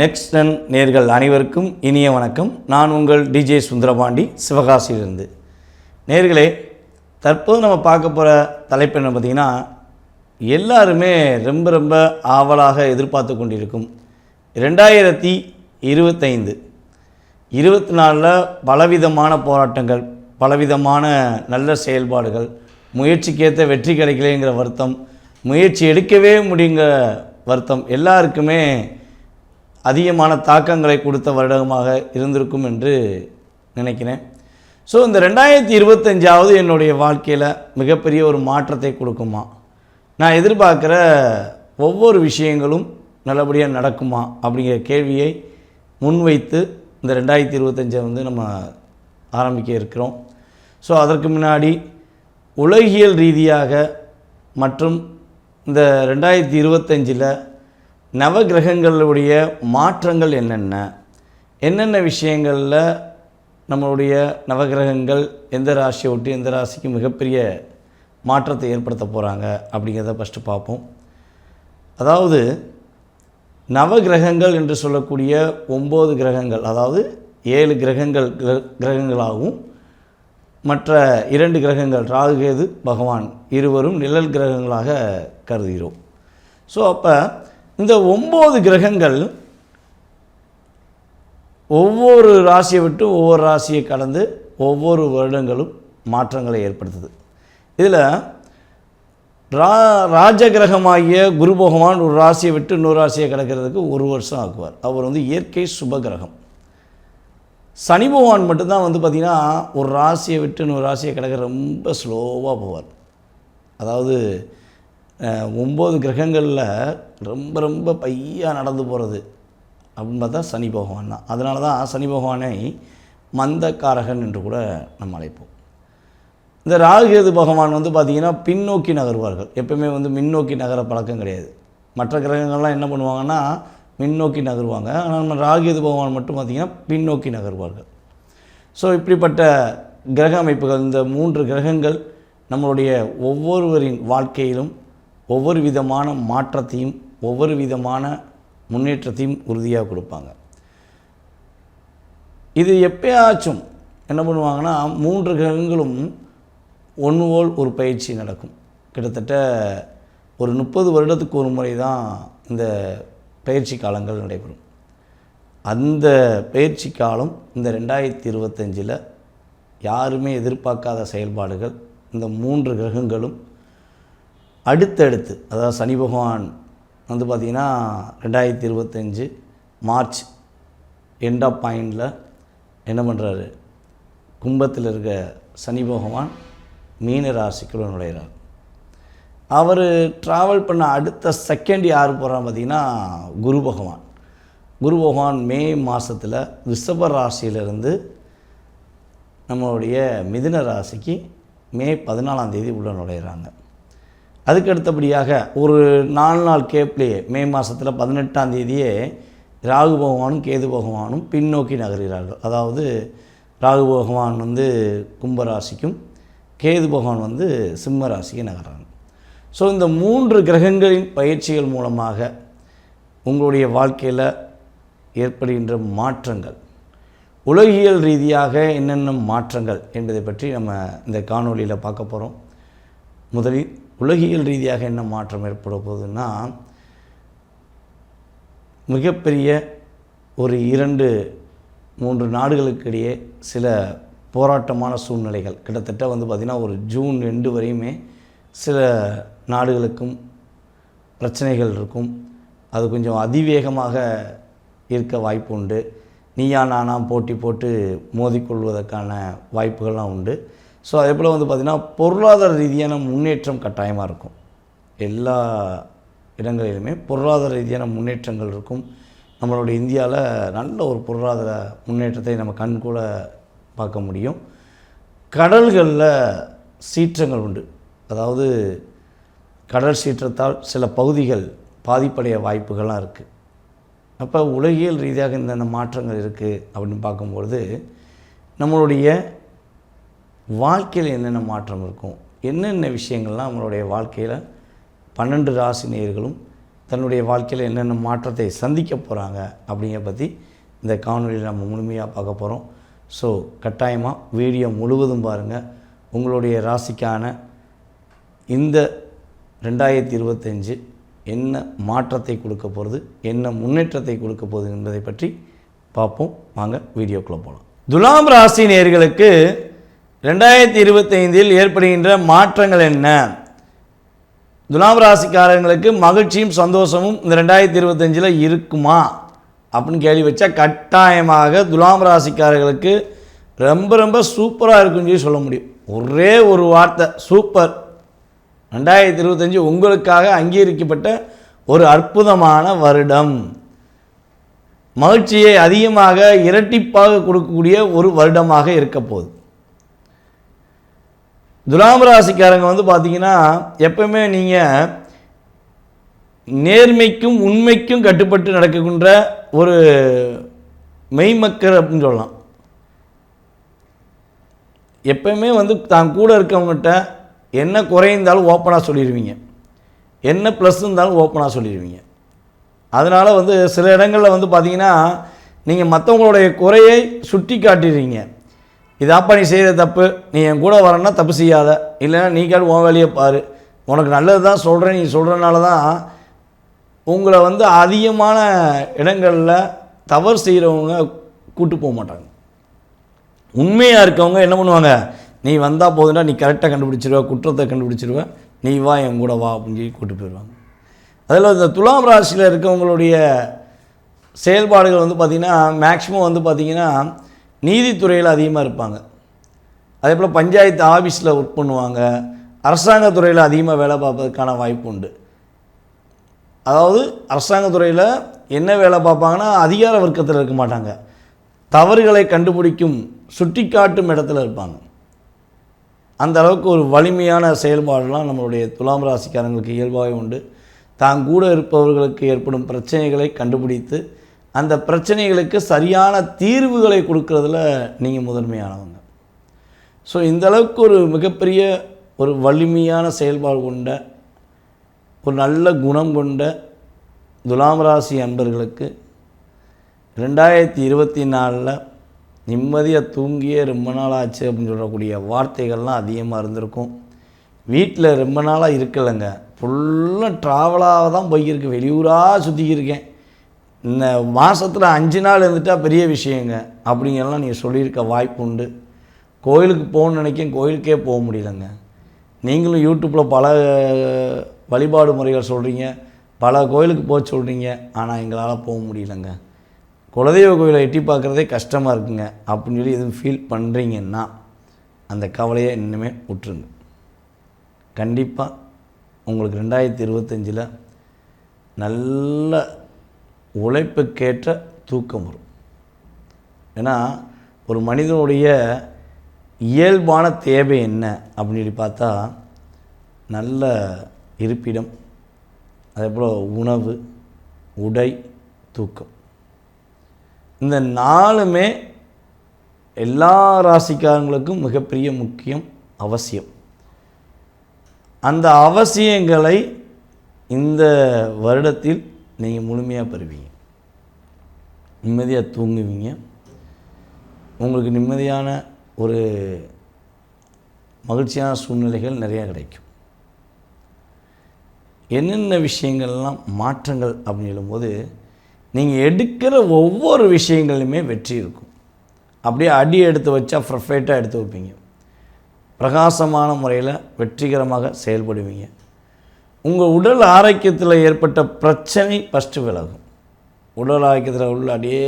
நெக்ஸ்டன் நேர்கள் அனைவருக்கும் இனிய வணக்கம். நான் உங்கள் டிஜே சுந்தரபாண்டி சிவகாசியிலிருந்து. நேர்களே தற்போது நம்ம பார்க்க போகிற தலைப்பு என்ன பார்த்திங்கன்னா எல்லாருமே ரொம்ப ரொம்ப ஆவலாக எதிர்பார்த்து கொண்டிருக்கும் ரெண்டாயிரத்தி இருபத்தைந்து. இருபத்தி நாலில் பலவிதமான போராட்டங்கள் பலவிதமான நல்ல செயல்பாடுகள் முயற்சிக்கேற்ற வெற்றி கிடைக்கலைங்கிற வருத்தம் முயற்சி எடுக்கவே முடியுங்கிற வருத்தம் எல்லாருக்குமே அதிகமான தாக்கங்களை கொடுத்த வருடமாக இருந்திருக்கும் என்று நினைக்கிறேன். ஸோ இந்த ரெண்டாயிரத்தி இருபத்தஞ்சாவது என்னுடைய வாழ்க்கையில் மிகப்பெரிய ஒரு மாற்றத்தை கொடுக்குமா? நான் எதிர்பார்க்குற ஒவ்வொரு விஷயங்களும் நல்லபடியாக நடக்குமா? அப்படிங்கிற கேள்வியை முன்வைத்து இந்த ரெண்டாயிரத்தி இருபத்தஞ்சை வந்து நம்ம ஆரம்பிக்க இருக்கிறோம். ஸோ அதற்கு முன்னாடி உலகியல் ரீதியாக மற்றும் இந்த ரெண்டாயிரத்தி இருபத்தஞ்சில் நவகிரகங்களுடைய மாற்றங்கள் என்னென்ன? என்னென்ன விஷயங்களில் நம்மளுடைய நவகிரகங்கள் எந்த ராசியை விட்டு எந்த ராசிக்கு மிகப்பெரிய மாற்றத்தை ஏற்படுத்த போகிறாங்க அப்படிங்கிறத ஃபஸ்ட்டு பார்ப்போம். அதாவது நவகிரகங்கள் என்று சொல்லக்கூடிய ஒம்பது கிரகங்கள் அதாவது ஏழு கிரகங்கள் கிர- கிரகங்களாகவும் மற்ற இரண்டு கிரகங்கள் ராகுகேது பகவான் இருவரும் நிழல் கிரகங்களாக கருதுகிறோம். ஸோ அப்போ இந்த ஒம்பது கிரகங்கள் ஒவ்வொரு ராசியை விட்டு ஒவ்வொரு ராசியை கடந்து ஒவ்வொரு வருடங்களும் மாற்றங்களை ஏற்படுத்துது. இதில் ரா ராஜகிரகமாகிய குரு பகவான் ஒரு ராசியை விட்டு இன்னொரு ராசியை கிடக்கிறதுக்கு ஒரு வருஷம் ஆக்குவார். அவர் வந்து இயற்கை சுபகிரகம் சனி பகவான் மட்டும்தான் வந்து பார்த்திங்கன்னா ஒரு ராசியை விட்டு இன்னொரு ராசியை கிடக்க ரொம்ப ஸ்லோவாக போவார். அதாவது ஒம்பது கிரகங்களில் ரொம்ப ரொம்ப பையாக நடந்து போகிறது அப்படின்னு பார்த்தா சனி பகவான் தான். அதனால தான் சனி பகவானை மந்தக்காரகன் என்று கூட நம்ம அழைப்போம். இந்த ராகுகேது பகவான் வந்து பார்த்திங்கன்னா பின்னோக்கி நகர்வார்கள். எப்பவுமே வந்து மின்னோக்கி நகர பழக்கம் கிடையாது. மற்ற கிரகங்கள்லாம் என்ன பண்ணுவாங்கன்னா மின்னோக்கி நகருவாங்க. ஆனால் நம்ம ராகுகேது பகவான் மட்டும் பார்த்திங்கன்னா பின்னோக்கி நகர்வார்கள். ஸோ இப்படிப்பட்ட கிரக அமைப்புகள் இந்த மூன்று கிரகங்கள் நம்மளுடைய ஒவ்வொருவரின் வாழ்க்கையிலும் ஒவ்வொரு விதமான மாற்றத்தையும் ஒவ்வொரு விதமான முன்னேற்றத்தையும் உறுதியாக கொடுப்பாங்க. இது எப்பயாச்சும் என்ன பண்ணுவாங்கன்னா மூன்று கிரகங்களும் ஒன்று போல் ஒரு பயிற்சி நடக்கும். கிட்டத்தட்ட ஒரு முப்பது வருடத்துக்கு ஒரு முறை தான் இந்த பயிற்சி காலங்கள் நடைபெறும். அந்த பயிற்சி காலம் இந்த ரெண்டாயிரத்தி இருபத்தஞ்சில் யாருமே எதிர்பார்க்காத செயல்பாடுகள் இந்த மூன்று கிரகங்களும் அடுத்தடுத்து அதாவது சனி பகவான் வந்து பார்த்திங்கன்னா ரெண்டாயிரத்தி இருபத்தஞ்சு மார்ச் எண்ட் ஆஃப் பாயிண்டில் என்ன பண்ணுறாரு கும்பத்தில் இருக்க சனி பகவான் மீன ராசிக்குள்ள நுழைகிறார் அவர் ட்ராவல் பண்ண அடுத்த செகண்ட் யார் போகிறான்னு பார்த்திங்கன்னா குரு பகவான். குரு பகவான் மே மாதத்தில் ரிஷப ராசியிலிருந்து நம்மளுடைய மிதுன ராசிக்கு மே பதினாலாம் தேதி உள்ள நுழையிறாங்க. அதுக்கு அடுத்தபடியாக ஒரு நாலு நாள் கேப்லேயே மே மாதத்தில் பதினெட்டாம் தேதியே ராகு பகவானும் கேது பகவானும் பின்னோக்கி நகர்கிறார்கள். அதாவது ராகு பகவான் வந்து கும்பராசிக்கும் கேது பகவான் வந்து சிம்ம ராசிக்கு நகர்றாங்க. ஸோ இந்த மூன்று கிரகங்களின் பயிற்சிகள் மூலமாக உங்களுடைய வாழ்க்கையில் ஏற்படுகின்ற மாற்றங்கள் உலகியல் ரீதியாக என்னென்ன மாற்றங்கள் என்பதை பற்றி நம்ம இந்த காணொளியில் பார்க்க போகிறோம் முதலில் உலகியல் ரீதியாக என்ன மாற்றம் ஏற்பட போகுதுன்னா மிகப்பெரிய ஒரு இரண்டு மூன்று நாடுகளுக்கு இடையே சில போராட்டமான சூழ்நிலைகள். கிட்டத்தட்ட வந்து பார்த்திங்கன்னா ஒரு ஜூன் ரெண்டு வரையுமே சில நாடுகளுக்கும் பிரச்சனைகள் இருக்கும். அது கொஞ்சம் அதிவேகமாக இருக்க வாய்ப்பு உண்டு. நீயா நானா போட்டி போட்டு மோதிக்கொள்வதற்கான வாய்ப்புகள்லாம் உண்டு. ஸோ அதே போல் வந்து பார்த்திங்கன்னா பொருளாதார ரீதியான முன்னேற்றம் கட்டாயமாக இருக்கும். எல்லா இடங்களிலுமே பொருளாதார ரீதியான முன்னேற்றங்கள் இருக்கும். நம்மளுடைய இந்தியாவில் நல்ல ஒரு பொருளாதார முன்னேற்றத்தை நம்ம கண் கூட பார்க்க முடியும். கடல்களில் சீற்றங்கள் உண்டு. அதாவது கடல் சீற்றத்தால் சில பகுதிகள் பாதிப்படைய வாய்ப்புகள்லாம் இருக்குது அப்போ உலகியல் ரீதியாக இந்த மாற்றங்கள் இருக்குது அப்படின்னு பார்க்கும்பொழுது நம்மளுடைய வாழ்க்கையில் என்னென்ன மாற்றம் இருக்கும்? என்னென்ன விஷயங்கள்லாம் நம்மளுடைய வாழ்க்கையில் பன்னெண்டு ராசி நேர்களும் தன்னுடைய வாழ்க்கையில் என்னென்ன மாற்றத்தை சந்திக்க போகிறாங்க அப்படிங்கிற பற்றி இந்த காணொலியில் நம்ம முழுமையாக பார்க்க போகிறோம் ஸோ கட்டாயமாக வீடியோ முழுவதும் பாருங்கள் உங்களுடைய ராசிக்கான இந்த ரெண்டாயிரத்தி இருபத்தஞ்சு என்ன மாற்றத்தை கொடுக்க போகிறது என்ன முன்னேற்றத்தை கொடுக்க போகுது என்பதை பற்றி பார்ப்போம். வாங்க வீடியோக்குள்ளே போகலாம் துலாம் ராசி நேர்களுக்கு ரெண்டாயிரத்தி இருபத்தைந்தில் ஏற்படுகின்ற மாற்றங்கள் என்ன? துலாம் ராசிக்காரங்களுக்கு மகிழ்ச்சியும் சந்தோஷமும் இந்த ரெண்டாயிரத்தி இருபத்தஞ்சில் இருக்குமா? அப்படின்னு கேள்வி வச்சா கட்டாயமாக துலாம் ராசிக்காரர்களுக்கு ரொம்ப ரொம்ப சூப்பராக இருக்குன்னு சொல்லி சொல்ல முடியும். ஒரே ஒரு வார்த்தை சூப்பர். ரெண்டாயிரத்தி இருபத்தஞ்சி உங்களுக்காக அங்கீகரிக்கப்பட்ட ஒரு அற்புதமான வருடம். மகிழ்ச்சியை அதிகமாக இரட்டிப்பாக கொடுக்கக்கூடிய ஒரு வருடமாக இருக்க போகுது. துலாம் ராசிக்காரங்க வந்து பார்த்தீங்கன்னா எப்பவுமே நீங்கள் நேர்மைக்கும் உண்மைக்கும் கட்டுப்பட்டு நடக்கின்ற ஒரு மெய்மக்கர் அப்படின்னு சொல்லலாம். எப்பயுமே வந்து தான் கூட இருக்கவங்ககிட்ட என்ன குறைந்தாலும் ஓப்பனாக சொல்லிடுவீங்க என்ன ப்ளஸ் இருந்தாலும் ஓப்பனாக சொல்லிடுவீங்க அதனால் வந்து சில இடங்களில் வந்து பார்த்தீங்கன்னா நீங்கள் மற்றவங்களுடைய குறையை சுட்டி காட்டிடுறீங்க இதாப்பா நீ செய்கிற தப்பு. நீ என் கூட வரேன்னா தப்பு செய்யாத. இல்லைன்னா நீ கேட்டு உன் வேலையை பாரு. உனக்கு நல்லது தான் சொல்கிறேன் நீ சொல்கிறனால தான் உங்களை வந்து அதிகமான இடங்களில் தவறு செய்கிறவங்க கூட்டு போக மாட்டாங்க. உண்மையாக இருக்கவங்க என்ன பண்ணுவாங்க? நீ வந்தால் போதுன்னா நீ கரெக்டாக கண்டுபிடிச்சிருவ குற்றத்தை கண்டுபிடிச்சிருவ. நீ வா என் கூட வா அப்படின்னு சொல்லி கூட்டு போயிடுவாங்க. அதில் இந்த துலாம் ராசியில் இருக்கவங்களுடைய செயல்பாடுகள் வந்து பார்த்திங்கன்னா மேக்ஸிமம் வந்து பார்த்திங்கன்னா நீதித்துறையில் அதிகமாக இருப்பாங்க. அதே போல் பஞ்சாயத்து ஆஃபீஸில் ஒர்க் பண்ணுவாங்க. அரசாங்கத்துறையில் அதிகமாக வேலை பார்ப்பதற்கான வாய்ப்பு உண்டு. அதாவது அரசாங்கத்துறையில் என்ன வேலை பார்ப்பாங்கன்னா அதிகார வர்க்கத்தில் இருக்க மாட்டாங்க. தவறுகளை கண்டுபிடிக்கும் சுட்டிக்காட்டும் இடத்துல இருப்பாங்க. அந்த அளவுக்கு ஒரு வலிமையான செயல்பாடெலாம் நம்மளுடைய துலாம் ராசிக்காரங்களுக்கு இயல்பாகவே உண்டு. தான் கூட இருப்பவர்களுக்கு ஏற்படும் பிரச்சனைகளை கண்டுபிடித்து அந்த பிரச்சனைகளுக்கு சரியான தீர்வுகளை கொடுக்கறதுல நீங்கள் முதன்மையானவங்க. ஸோ இந்த அளவுக்கு ஒரு மிகப்பெரிய ஒரு வலிமையான செயல்பாடு கொண்ட ஒரு நல்ல குணம் கொண்ட துலாம் ராசி அன்பர்களுக்கு ரெண்டாயிரத்தி இருபத்தி நாலில் நிம்மதியாக தூங்கியே ரொம்ப நாள் ஆச்சு அப்படின்னு சொல்லக்கூடிய வார்த்தைகள்லாம் அதிகமாக இருந்திருக்கும். வீட்டில் ரொம்ப நாளாக இருக்கலைங்க. ஃபுல்லாக ட்ராவலாக தான் போய்க்கிருக்கு வெளியூராக சுற்றிக்கிருக்கேன் இந்த மாதத்தில் அஞ்சு நாள் இருந்துட்டால் பெரிய விஷயங்க. அப்படிங்கிறலாம் நீங்கள் சொல்லியிருக்க வாய்ப்பு உண்டு கோயிலுக்கு போகணுன்னு நினைக்கும் கோயிலுக்கே போக முடியலங்க. நீங்களும் யூடியூப்பில் பல வழிபாடு முறைகள் சொல்கிறீங்க பல கோயிலுக்கு போக சொல்கிறீங்க ஆனால் எங்களால் போக முடியலங்க. குலதெய்வ கோயிலை எட்டி பார்க்குறதே கஷ்டமாக இருக்குங்க. அப்படின்னு சொல்லி எதுவும் ஃபீல் பண்ணுறீங்கன்னா அந்த கவலையை இன்னுமே விட்டுருங்க கண்டிப்பாக உங்களுக்கு ரெண்டாயிரத்தி இருபத்தஞ்சில் நல்ல உழைப்புக்கேற்ற தூக்கம் வரும். ஏன்னா ஒரு மனிதனுடைய இயல்பான தேவை என்ன அப்படின்னு பார்த்தா நல்ல இருப்பிடம் அதே போல் உணவு உடை தூக்கம். இந்த நாலுமே எல்லா ராசிக்காரங்களுக்கும் மிகப்பெரிய முக்கியம் அவசியம். அந்த அவசியங்களை இந்த வருடத்தில் நீங்கள் முழுமையாக பெறுவீங்க. நிம்மதியாக தூங்குவீங்க. உங்களுக்கு நிம்மதியான ஒரு மகிழ்ச்சியான சூழ்நிலைகள் நிறையா கிடைக்கும். என்னென்ன விஷயங்கள்லாம் மாற்றங்கள் அப்படின்னு எழும்போது நீங்கள் எடுக்கிற ஒவ்வொரு விஷயங்கள்லையுமே வெற்றி இருக்கும். அப்படியே அடி எடுத்து வச்சா பர்ஃபெக்டாக எடுத்து வைப்பீங்க. பிரகாசமான முறையில் வெற்றிகரமாக செயல்படுவீங்க. உங்கள் உடல் ஆரோக்கியத்தில் ஏற்பட்ட பிரச்சனை ஃபஸ்ட்டு விலகும். உடல் ஆரோக்கியத்தில் உள்ள அப்படியே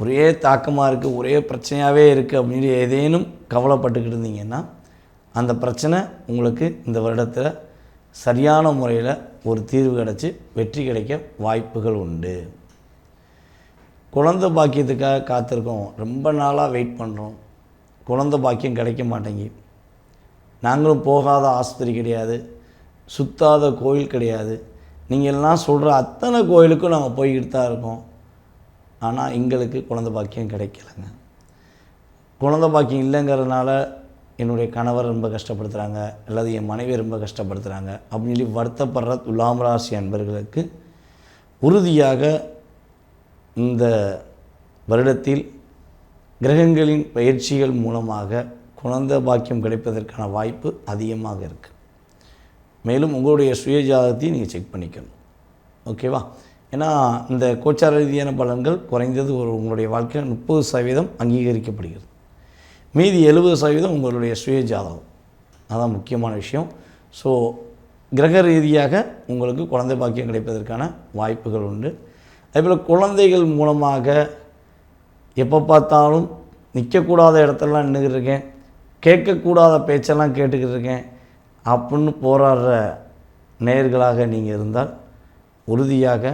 ஒரே தாக்கமாக இருக்குது ஒரே பிரச்சனையாகவே இருக்குது அப்படின்னு ஏதேனும் கவலைப்பட்டுக்கிட்டு இருந்தீங்கன்னா அந்த பிரச்சனை உங்களுக்கு இந்த வருடத்தில் சரியான முறையில் ஒரு தீர்வு கிடச்சி வெற்றி கிடைக்க வாய்ப்புகள் உண்டு. குழந்த பாக்கியத்துக்காக காத்திருக்கோம். ரொம்ப நாளாக வெயிட் பண்ணுறோம் குழந்த பாக்கியம் கிடைக்க மாட்டேங்கி. நாங்களும் போகாத ஆஸ்பத்திரி கிடையாது. சுத்தாத கோயில் கிடையாது. நீங்கள் எல்லாம் சொல்கிற அத்தனை கோயிலுக்கும் நாங்கள் போய்கிட்டு தான் இருக்கோம். ஆனால் எங்களுக்கு குழந்தை பாக்கியம் கிடைக்கலங்க. குழந்தை பாக்கியம் இல்லைங்கிறதுனால என்னுடைய கணவர் ரொம்ப கஷ்டப்படுத்துகிறாங்க அல்லது என் மனைவி ரொம்ப கஷ்டப்படுத்துகிறாங்க அப்படின்னு சொல்லி வருத்தப்படுற துலாம் ராசி அன்பர்களுக்கு உறுதியாக இந்த வருடத்தில் கிரகங்களின் பயிற்சிகள் மூலமாக குழந்தை பாக்கியம் கிடைப்பதற்கான வாய்ப்பு அதிகமாக இருக்குது மேலும் உங்களுடைய சுய ஜாதகத்தையும் நீங்கள் செக் பண்ணிக்கணும் ஓகேவா ஏன்னா இந்த கோச்சார ரீதியான பலன்கள் குறைந்தது ஒரு உங்களுடைய வாழ்க்கையில் முப்பது சதவீதம் அங்கீகரிக்கப்படுகிறது. மீதி எழுபது சதவீதம் உங்களுடைய சுய ஜாதகம் அதான் முக்கியமான விஷயம். ஸோ கிரக ரீதியாக உங்களுக்கு குழந்தை பாக்கியம் கிடைப்பதற்கான வாய்ப்புகள் உண்டு. அதேபோல் குழந்தைகள் மூலமாக எப்போ பார்த்தாலும் நிற்கக்கூடாத இடத்தெல்லாம் நின்றுக்கிட்டு இருக்கேன். கேட்கக்கூடாத பேச்செல்லாம் கேட்டுக்கிட்டு இருக்கேன். அப்படின்னு போராடுற நேயர்களாக நீங்கள் இருந்தால் உறுதியாக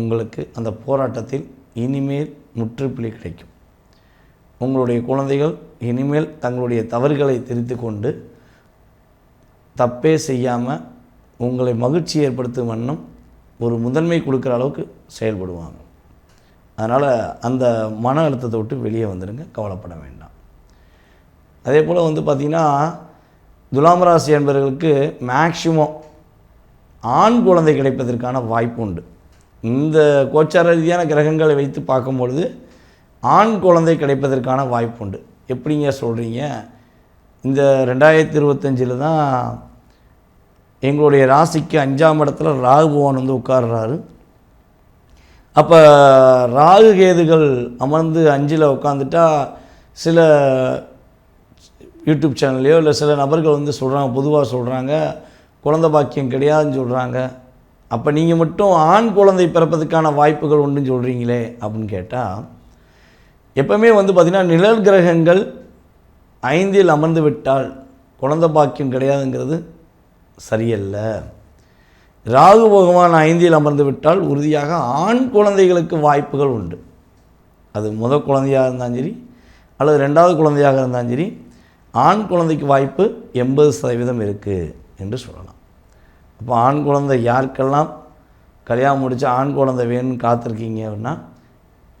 உங்களுக்கு அந்த போராட்டத்தில் இனிமேல் முற்றுப்புள்ளி கிடைக்கும். உங்களுடைய குழந்தைகள் இனிமேல் தங்களுடைய தவறுகளை தெரிந்து கொண்டு தப்பே செய்யாமல் உங்களை மகிழ்ச்சி ஏற்படுத்தும் வண்ணம் ஒரு முதன்மை கொடுக்குற அளவுக்கு செயல்படுவாங்க. அதனால் அந்த மன அழுத்தத்தை விட்டு வெளியே வந்துடுங்க கவலைப்பட வேண்டாம். அதே போல் வந்து பார்த்திங்கன்னா துலாம் ராசி என்பவர்களுக்கு மேக்சிமம் ஆண் குழந்தை கிடைப்பதற்கான வாய்ப்பு உண்டு. இந்த கோச்சார ரீதியான கிரகங்களை வைத்து பார்க்கும்பொழுது ஆண் குழந்தை கிடைப்பதற்கான வாய்ப்பு உண்டு. எப்படிங்க சொல்கிறீங்க இந்த ரெண்டாயிரத்தி இருபத்தஞ்சில் தான் எங்களுடைய ராசிக்கு அஞ்சாம் இடத்துல ராகு பகவான் வந்து உட்கார்றாரு. அப்போ ராகு கேதுகள் அமர்ந்து அஞ்சில் உட்காந்துட்டா சில யூடியூப் சேனல்லையோ இல்லை சில நபர்கள் வந்து சொல்கிறாங்க பொதுவாக சொல்கிறாங்க குழந்தை பாக்கியம் கிடையாதுன்னு சொல்கிறாங்க. அப்போ நீங்கள் மட்டும் ஆண் குழந்தை பிறப்பதுக்கான வாய்ப்புகள் உண்டுன்னு சொல்கிறீங்களே அப்படின்னு கேட்டால் எப்பவுமே வந்து பார்த்திங்கன்னா நிழல் கிரகங்கள் ஐந்தில் அமர்ந்து விட்டால் குழந்த பாக்கியம் கிடையாதுங்கிறது சரியல்ல. ராகு பகவான் ஐந்தில் அமர்ந்து விட்டால் உறுதியாக ஆண் குழந்தைகளுக்கு வாய்ப்புகள் உண்டு. அது முதல் குழந்தையாக இருந்தாலும் சரி அல்லது ரெண்டாவது குழந்தையாக இருந்தாலும் சரி ஆண் குழந்தைக்கு வாய்ப்பு எண்பது சதவீதம் இருக்குது என்று சொல்லலாம். அப்போ ஆண் குழந்தை யாருக்கெல்லாம் கல்யாணம் முடித்து ஆண் குழந்தை வேணும்னு காத்திருக்கீங்க அப்படின்னா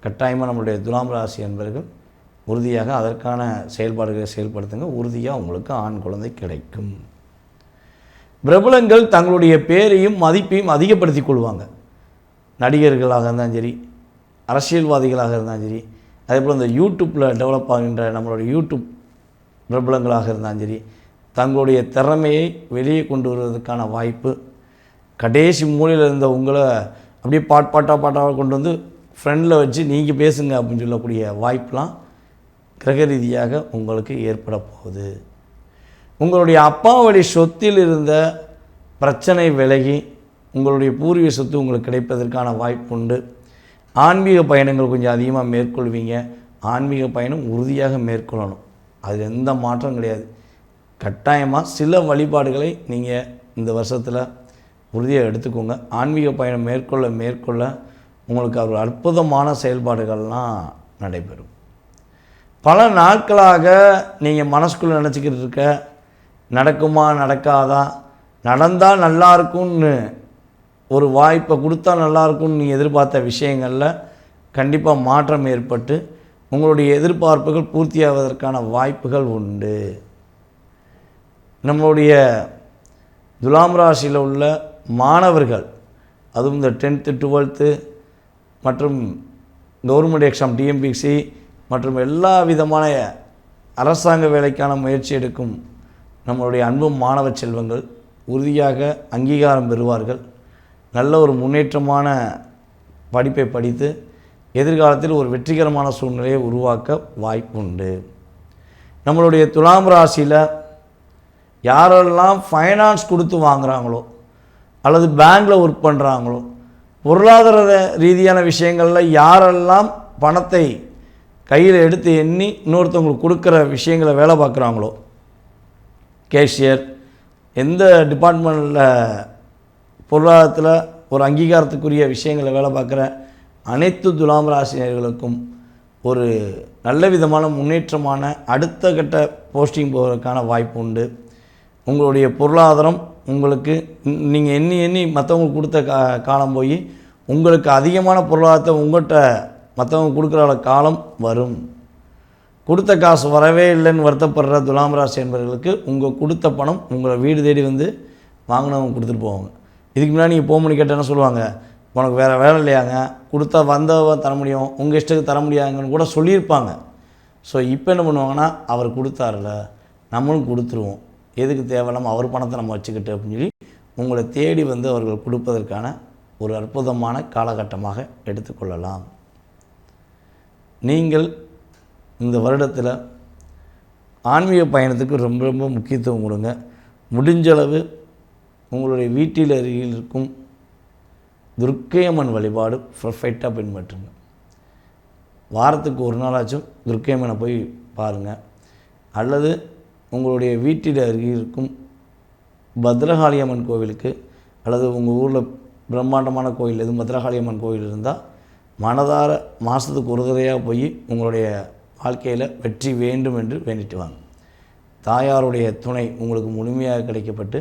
கட்டாயமாக நம்மளுடைய துலாம் ராசி என்பவர்கள் உறுதியாக அதற்கான செயல்பாடுகளை செயல்படுத்துங்க. உறுதியாக உங்களுக்கு ஆண் குழந்தை கிடைக்கும். பிரபலங்கள் தங்களுடைய பேரையும் மதிப்பையும் அதிகப்படுத்திக் கொள்வாங்க. நடிகர்களாக இருந்தாலும் சரி அரசியல்வாதிகளாக இருந்தாலும் சரி அதே போல் இந்த யூடியூப்பில் டெவலப் ஆகின்ற நம்மளோட யூடியூப் பிரபலங்களாக இருந்தாலும் சரி தங்களுடைய திறமையை வெளியே கொண்டு வருவதற்கான வாய்ப்பு கடைசி மூலையில் இருந்த உங்களை அப்படியே பாட் பாட்டாக பாட்டாக கொண்டு வந்து ஃப்ரெண்டில் வச்சு நீங்கள் பேசுங்க அப்படின்னு சொல்லக்கூடிய வாய்ப்பெலாம் கிரக ரீதியாக உங்களுக்கு ஏற்பட போகுது. உங்களுடைய அப்பா வழி சொத்தில் இருந்த பிரச்சனை விலகி உங்களுடைய பூர்வீக சொத்து உங்களுக்கு கிடைப்பதற்கான வாய்ப்பு உண்டு. ஆன்மீக பயணங்கள் கொஞ்சம் அதிகமாக மேற்கொள்வீங்க. ஆன்மீக பயணம் உறுதியாக மேற்கொள்ளணும். அதில் எந்த மாற்றம் கிடையாது. கட்டாயமாக சில வழிபாடுகளை நீங்கள் இந்த வருஷத்தில் உறுதியாக எடுத்துக்கோங்க. ஆன்மீக பயணம் மேற்கொள்ள மேற்கொள்ள உங்களுக்கு அவர் அற்புதமான செயல்பாடுகள்லாம் நடைபெறும். பல நாட்களாக நீங்கள் மனசுக்குள்ளே நினச்சிக்கிட்டு இருக்க நடக்குமா நடக்காதா நடந்தால் நல்லா இருக்கும்னு ஒரு வாய்ப்பை கொடுத்தா நல்லா இருக்கும்னு நீங்கள் எதிர்பார்த்த விஷயங்களில் கண்டிப்பாக மாற்றம் ஏற்பட்டு உங்களுடைய எதிர்பார்ப்புகள் பூர்த்தியாவதற்கான வாய்ப்புகள் உண்டு. நம்மளுடைய துலாம் ராசியில் உள்ள மாணவர்கள் அதுவும் இந்த டென்த்து டுவெல்த்து மற்றும் கவர்மெண்ட் எக்ஸாம் டிஎம்பிசி மற்றும் எல்லா விதமான அரசாங்க வேலைக்கான முயற்சி எடுக்கும் நம்மளுடைய அன்பு மாணவ செல்வங்கள் உறுதியாக அங்கீகாரம் பெறுவார்கள். நல்ல ஒரு முன்னேற்றமான படிப்பை படித்து எதிர்காலத்தில் ஒரு வெற்றிகரமான சூழ்நிலையை உருவாக்க வாய்ப்புண்டு. நம்மளுடைய துலாம் ராசியில் யாரெல்லாம் ஃபைனான்ஸ் கொடுத்து வாங்குகிறாங்களோ அல்லது பேங்க்கில் ஒர்க் பண்ணுறாங்களோ பொருளாதார ரீதியான விஷயங்களில் யாரெல்லாம் பணத்தை கையில் எடுத்து எண்ணி இன்னொருத்தவங்களுக்கு கொடுக்குற விஷயங்களை வேலை பார்க்குறாங்களோ கேஷியர் எந்த டிபார்ட்மெண்ட்டில் பொருளாதாரத்தில் ஒரு அங்கீகாரத்துக்குரிய விஷயங்களை வேலை பார்க்குற அனைத்து துலாம் ராசினியர்களுக்கும் ஒரு நல்ல விதமான முன்னேற்றமான அடுத்த கட்ட போஸ்டிங் போவதற்கான வாய்ப்பு உண்டு. உங்களுடைய பொருளாதாரம் உங்களுக்கு நீங்கள் எண்ணி எண்ணி மற்றவங்களுக்கு கொடுத்த கா காலம் போய் உங்களுக்கு அதிகமான பொருளாதாரத்தை உங்கள்கிட்ட மற்றவங்க கொடுக்குற காலம் வரும். கொடுத்த காசு வரவே இல்லைன்னு வருத்தப்படுற துலாம் ராசி என்பவர்களுக்கு உங்கள் கொடுத்த பணம் உங்களை வீடு தேடி வந்து வாங்கினவங்க கொடுத்துட்டு போவாங்க. இதுக்கு முன்னாடி நீங்கள் போக பண்ணி கேட்டால் சொல்லுவாங்க. உனக்கு வேறு வேலை இல்லையாங்க? கொடுத்தா வந்தவன் தர முடியும் உங்கள் இஷ்டத்துக்கு தர முடியாதுங்கன்னு கூட சொல்லியிருப்பாங்க. ஸோ இப்போ என்ன பண்ணுவாங்கன்னா அவர் கொடுத்தாருல நம்மளும் கொடுத்துருவோம். எதுக்கு தேவையில்லாமல் அவர் பணத்தை நம்ம வச்சுக்கிட்டு அப்படின்னு சொல்லி உங்களை தேடி வந்து அவர்கள் கொடுப்பதற்கான ஒரு அற்புதமான காலகட்டமாக எடுத்துக்கொள்ளலாம் நீங்கள் இந்த வருடத்தில் ஆன்மீக பயணத்துக்கு ரொம்ப ரொம்ப முக்கியத்துவம் கொடுங்க. முடிஞ்சளவு உங்களுடைய வீட்டில் அருகில் இருக்கும் துர்க்கையம்மன் வழிபாடு பர்ஃபெக்டாக பின்பற்றுங்க. வாரத்துக்கு ஒரு நாளாச்சும் துர்க்கையம்மனை போய் பாருங்கள் அல்லது உங்களுடைய வீட்டில் அருகே இருக்கும் பத்ரகாளி அம்மன் கோவிலுக்கு அல்லது உங்கள் ஊரில் பிரம்மாண்டமான கோயில் எதுவும் பத்ரகாளி அம்மன் கோயில் இருந்தால் மனதார மாதத்துக்கு ஒரு தடையாக போய் உங்களுடைய வாழ்க்கையில் வெற்றி வேண்டும் என்று வேண்டிட்டு வாங்க. தாயாருடைய துணை உங்களுக்கு முழுமையாக கிடைக்கப்பட்டு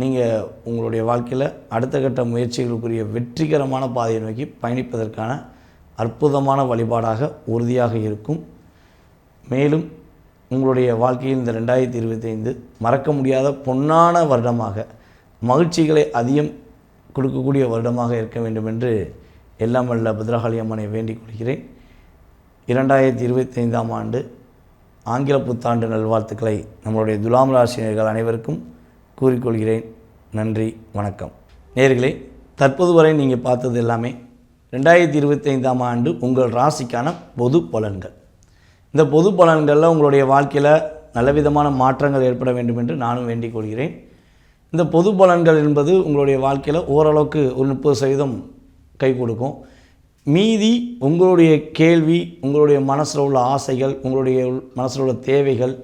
நீங்கள் உங்களுடைய வாழ்க்கையில் அடுத்த கட்ட முயற்சிகளுக்குரிய வெற்றிகரமான பாதையை நோக்கி பயணிப்பதற்கான அற்புதமான வழிபாடாக உறுதியாக இருக்கும். மேலும் உங்களுடைய வாழ்க்கையில் இந்த ரெண்டாயிரத்தி இருபத்தைந்து மறக்க முடியாத பொன்னான வருடமாக மகிழ்ச்சிகளை அதிகம் கொடுக்கக்கூடிய வருடமாக இருக்க வேண்டும் என்று எல்லாம் வல்ல பத்ரகாளி அம்மனை வேண்டிக் கொள்கிறேன். இரண்டாயிரத்தி இருபத்தைந்தாம் ஆண்டு ஆங்கில புத்தாண்டு நல்வாழ்த்துக்களை நம்மளுடைய துலாம் ராசினியர்கள் அனைவருக்கும் கூறிக்கொள்கிறேன். நன்றி வணக்கம். நேர்களே தற்போது வரை நீங்கள் பார்த்தது எல்லாமே ரெண்டாயிரத்தி இருபத்தைந்தாம் ஆண்டு உங்கள் ராசிக்கான பொது பலன்கள். இந்த பொது பலன்களில் உங்களுடைய வாழ்க்கையில் நல்லவிதமான மாற்றங்கள் ஏற்பட வேண்டும் என்று நானும் வேண்டிக் கொள்கிறேன். இந்த பொது பலன்கள் என்பது உங்களுடைய வாழ்க்கையில் ஓரளவுக்கு ஒரு முப்பது சதவீதம் கை கொடுக்கும். மீதி உங்களுடைய கேள்வி உங்களுடைய மனசில் உள்ள ஆசைகள் உங்களுடைய மனசில் உள்ள தேவைகள்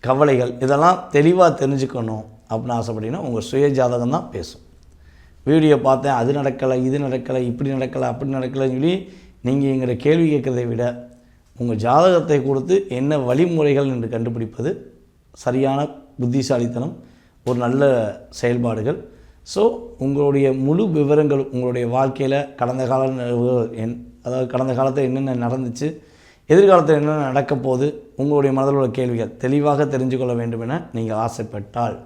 கவலைகள் இதெல்லாம் தெளிவாக தெரிஞ்சுக்கணும். அப்படின்னு ஆசைப்பட்டீங்கன்னா உங்கள் சுய ஜாதகம் தான் பேசும். வீடியோ பார்த்தேன் அது நடக்கலை இது நடக்கலை இப்படி நடக்கலை அப்படி நடக்கலைன்னு சொல்லி நீங்கள் எங்களை கேள்வி கேட்குறதை விட உங்கள் ஜாதகத்தை கொடுத்து என்ன வழிமுறைகள் என்று கண்டுபிடிப்பது சரியான புத்திசாலித்தனம் ஒரு நல்ல செயல்பாடுகள். ஸோ உங்களுடைய முழு விவரங்கள் உங்களுடைய வாழ்க்கையில் கடந்த கால என் அதாவது கடந்த காலத்தில் என்னென்ன நடந்துச்சு எதிர்காலத்தில் என்னென்ன நடக்கப் போகுது உங்களுடைய மனதில் உள்ள கேள்விகள் தெளிவாக தெரிஞ்சு கொள்ள வேண்டும் என நீங்கள் ஆசைப்பட்டால்.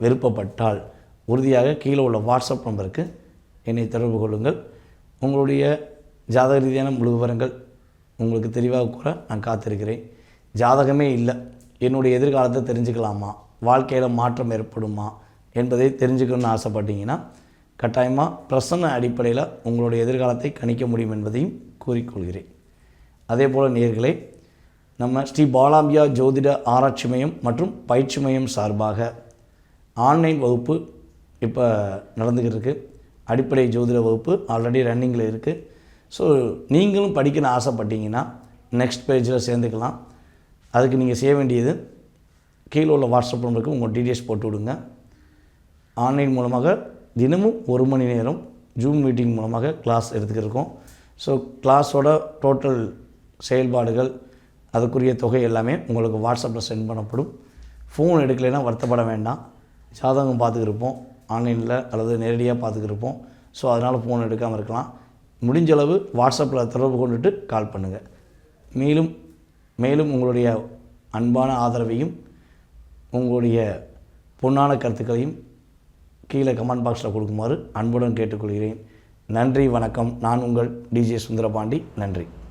விருப்பப்பட்டால் உறுதியாக கீழே உள்ள வாட்ஸ்அப் நம்பருக்கு என்னை தொடர்பு கொள்ளுங்கள். உங்களுடைய ஜாதக ரீதியான முழு விவரங்கள் உங்களுக்கு தெளிவாக கூற நான் காத்திருக்கிறேன். ஜாதகமே இல்லை. என்னுடைய எதிர்காலத்தை தெரிஞ்சுக்கலாமா? வாழ்க்கையில் மாற்றம் ஏற்படுமா? என்பதை தெரிஞ்சுக்கணும்னு ஆசைப்பட்டீங்கன்னா கட்டாயமாக பிரசன்ன அடிப்படையில் உங்களுடைய எதிர்காலத்தை கணிக்க முடியும் என்பதையும் கூறிக்கொள்கிறேன். அதே போல் நேர்களே நம்ம ஸ்ரீ பாலாம்பியா ஜோதிட ஆராய்ச்சி மையம் மற்றும் பயிற்சி மையம் சார்பாக ஆன்லைன் வகுப்பு இப்போ நடந்துக்கிட்டு இருக்குது அடிப்படை ஜோதிட வகுப்பு ஆல்ரெடி ரன்னிங்கில் இருக்குது ஸோ நீங்களும் படிக்கணும்னு ஆசைப்பட்டீங்கன்னா நெக்ஸ்ட் பேஜில் சேர்ந்துக்கலாம். அதுக்கு நீங்கள் செய்ய வேண்டியது கீழே உள்ள வாட்ஸ்அப் நம்பருக்கு உங்கள் டீட்டெயில்ஸ் போட்டு விடுங்க. ஆன்லைன் மூலமாக தினமும் ஒரு மணி நேரம் ஜூம் மீட்டிங் மூலமாக கிளாஸ் எடுத்துக்கிருக்கோம் ஸோ கிளாஸோட டோட்டல் செயல்பாடுகள் அதுக்குரிய தொகை எல்லாமே உங்களுக்கு வாட்ஸ்அப்பில் சென்ட் பண்ணப்படும். ஃபோன் எடுக்கலைன்னா வருத்தப்பட வேண்டாம். சாதகம் பார்த்துக்கிருப்போம். ஆன்லைனில் அல்லது நேரடியாக பார்த்துக்கிருப்போம். ஸோ அதனால் ஃபோன் எடுக்காமல் இருக்கலாம். முடிஞ்ச அளவு வாட்ஸ்அப்பில் தொடர்பு கொண்டுட்டு கால் பண்ணுங்கள் மேலும் மேலும் உங்களுடைய அன்பான ஆதரவையும் உங்களுடைய பொன்னான கருத்துக்களையும் கீழே கமெண்ட் பாக்ஸில் கொடுக்குமாறு அன்புடன் கேட்டுக்கொள்கிறேன். நன்றி வணக்கம். நான் உங்கள் டிஜே சுந்தரபாண்டி. நன்றி.